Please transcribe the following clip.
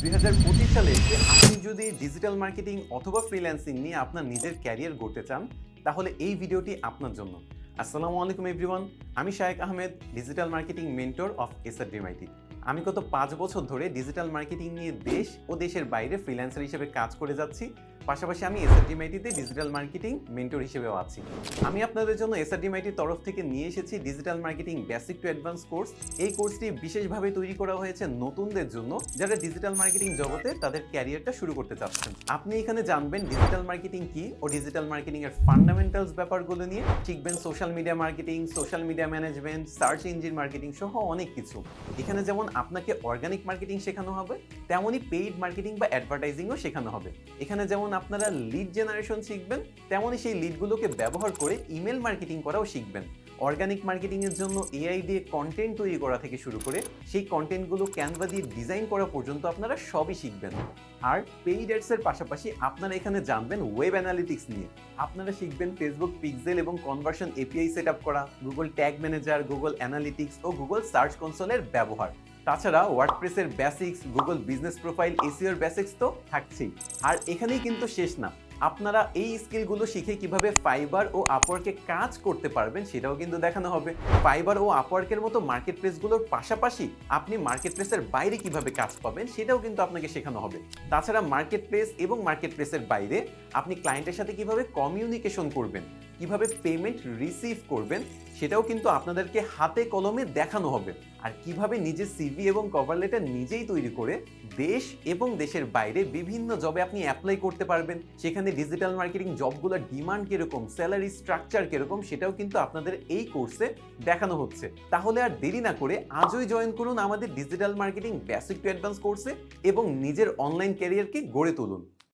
দুই সালে আপনি যদি ডিজিটাল মার্কেটিং অথবা ফ্রিল্যান্সিং নিয়ে আপনার নিজের ক্যারিয়ার গড়তে চান, তাহলে এই ভিডিওটি আপনার জন্য। আসসালামু আলাইকুম এভরিওয়ান আমি Shayek Ahmed digital marketing mentor of SR ডিমাইটি আমি গত পাঁচ বছর ধরে ডিজিটাল মার্কেটিং নিয়ে দেশ ও দেশের বাইরে ফ্রিল্যান্সার হিসেবে কাজ করে যাচ্ছি। পাশাপাশি আমি এসআর ডিমাইটিতে ডিজিটাল মার্কেটিং মেন্টর হিসেবেও আছি। আমি আপনাদের জন্য এসআর ডিমাইটির তরফ থেকে নিয়ে এসেছি digital marketing basic to advance course এই কোর্সটি বিশেষভাবে তৈরি করা হয়েছে নতুনদের জন্য, যারা ডিজিটাল মার্কেটিং জগতে তাদের ক্যারিয়ারটা শুরু করতে চাচ্ছেন। আপনি এখানে জানবেন ডিজিটাল মার্কেটিং কি ও ডিজিটাল মার্কেটিং এর ফান্ডামেন্টালস ব্যাপারগুলো নিয়ে। শিখবেন social media marketing social media management search engine marketing সহ অনেক কিছু। এখানে যেমন আপনাকে অর্গানিক মার্কেটিং শেখানো হবে, তেমনই পেইড মার্কেটিং বা অ্যাডভার্টাইজিংও শেখানো হবে। এখানে যেমন আপনারা লিড জেনারেশন শিখবেন তেমনই সেই লিডগুলোকে ব্যবহার করে ইমেল মার্কেটিং করাও শিখবেন। অর্গানিক মার্কেটিং এর জন্য এআই দিয়ে কন্টেন্ট তৈরি করা থেকে শুরু করে সেই কন্টেন্টগুলো ক্যানভা দিয়ে ডিজাইন করা পর্যন্ত আপনারা সবই শিখবেন। আর পেইড অ্যাডস এর পাশাপাশি আপনারা এখানে জানবেন ওয়েব অ্যানালিটিক্স নিয়ে। আপনারা শিখবেন ফেসবুক পিক্সেল এবং কনভার্সন এপিআই সেট করা Google tag manager Google analytics ও গুগল সার্চ কনসোলের ব্যবহার। তাছাড়া ওয়ার্ডপ্রেসের বেসিক্স গুগল বিজনেস প্রোফাইল এসিওর বেসিক্স তো থাকছেই। আর এখানেই কিন্তু শেষ না। আপনারা এই স্কিলগুলো শিখে কীভাবে ফাইবার ও আপওয়ার্কে কাজ করতে পারবেন সেটাও কিন্তু দেখানো হবে। ফাইবার ও আপওয়ার্কের মতো মার্কেট প্লেসগুলোর পাশাপাশি আপনি মার্কেট প্লেসের বাইরে কীভাবে কাজ পাবেন সেটাও কিন্তু আপনাকে শেখানো হবে। তাছাড়া মার্কেট প্লেস এবং মার্কেট প্লেসের বাইরে আপনি ক্লায়েন্টের সাথে কীভাবে কমিউনিকেশন করবেন কীভাবে পেমেন্ট রিসিভ করবেন সেটাও কিন্তু আপনাদেরকে হাতে কলমে দেখানো হবে। আর কীভাবে নিজের সিভি এবং কভার লেটার নিজেই তৈরি করে দেশ এবং দেশের বাইরে বিভিন্ন জবে আপনি অ্যাপ্লাই করতে পারবেন। সেখানে ডিজিটাল মার্কেটিং জবগুলোর ডিমান্ড কীরকম স্যালারি স্ট্রাকচার কীরকম সেটাও কিন্তু আপনাদের এই কোর্সে দেখানো হচ্ছে। তাহলে আর দেরি না করে আজই জয়েন করুন আমাদের digital marketing basic to advance কোর্সে এবং নিজের অনলাইন ক্যারিয়ারকে গড়ে তুলুন।